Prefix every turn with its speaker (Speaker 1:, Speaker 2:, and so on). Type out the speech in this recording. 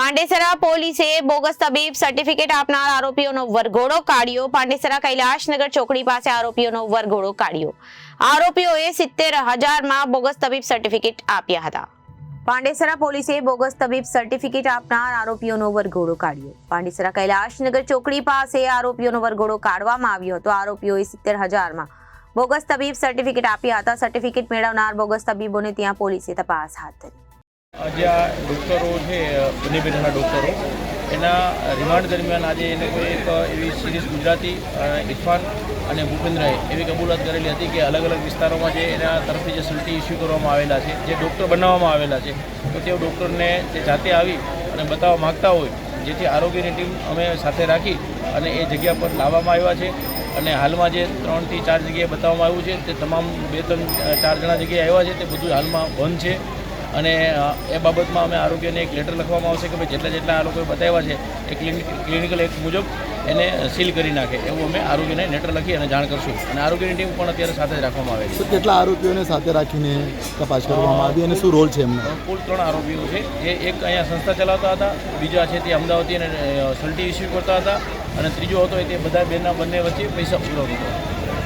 Speaker 1: પાંડેસરા પોલીસે બોગસ તબીબ સર્ટિફિકેટ આપનાર આરોપીઓનો વરઘોડો કાઢ્યો. પાંડેસરા કૈલાશનગર ચોકડી પાસે આરોપીઓનો વરઘોડો કાઢ્યો. આરોપીઓએ સિત્તેર હજારમાં બોગસ તબીબ સર્ટિફિકેટ આપ્યા હતા. પાંડેસરા પોલીસે બોગસ તબીબ સર્ટિફિકેટ આપનાર આરોપીઓનો વરઘોડો કાઢ્યો. પાંડેસરા કૈલાશનગર ચોકડી પાસે આરોપીઓનો વરઘોડો કાઢવામાં આવ્યો હતો. આરોપીઓએ સિત્તેર હજારમાં બોગસ તબીબ સર્ટિફિકેટ આપ્યા હતા. સર્ટિફિકેટ મેળવનાર બોગસ તબીબોને ત્યાં પોલીસે તપાસ હાથ ધરી.
Speaker 2: આજે આ ડૉક્ટરો છે બંને પેઢીના ડૉક્ટરો, એના રિમાન્ડ દરમિયાન આજે એને કોઈ એક એવી સિરીઝ ગુજરાતી ઇરફાન અને ભૂપેન્દ્રએ એવી કબૂલાત કરેલી હતી કે અલગ અલગ વિસ્તારોમાં જે એના તરફથી જે સલ્ટી ઇસ્યુ કરવામાં આવેલા છે, જે ડૉક્ટર બનાવવામાં આવેલા છે, તો તે ડૉક્ટરને તે જાતે આવી અને બતાવવા માગતા હોય, જેથી આરોગ્યની ટીમ અમે સાથે રાખી અને એ જગ્યા પર લાવવામાં આવ્યા છે. અને હાલમાં જે ત્રણથી ચાર જગ્યાએ બતાવવામાં આવ્યું છે, તે તમામ બે ત્રણ ચાર જણા જગ્યાએ આવ્યા છે, તે બધું હાલમાં બંધ છે. અને એ બાબતમાં અમે આરોગ્યને એક લેટર લખવામાં આવશે કે ભાઈ જેટલા જેટલા આ લોકોએ બતાવ્યા છે એ ક્લિનિક ક્લિનિકલ એક્ટ મુજબ એને સીલ કરી નાખે. એવું અમે આરોગ્યને લેટર લખી અને જાણ કરશું. અને આરોગ્યની ટીમ પણ અત્યારે સાથે જ રાખવામાં આવે
Speaker 3: છે. કેટલા આરોપીઓને સાથે રાખીને તપાસ કરવામાં આવી અને શું રોલ છે એમનો?
Speaker 2: કુલ ત્રણ આરોપીઓ છે. જે એક અહીંયા સંસ્થા ચલાવતા હતા બીજા છે તે અમદાવાદથી અને સલ્ટી ઇસ્યુ કરતા હતા. અને ત્રીજો હતો એ તે બધા બેના બંને વચ્ચે પૈસા પુરવતો હતો.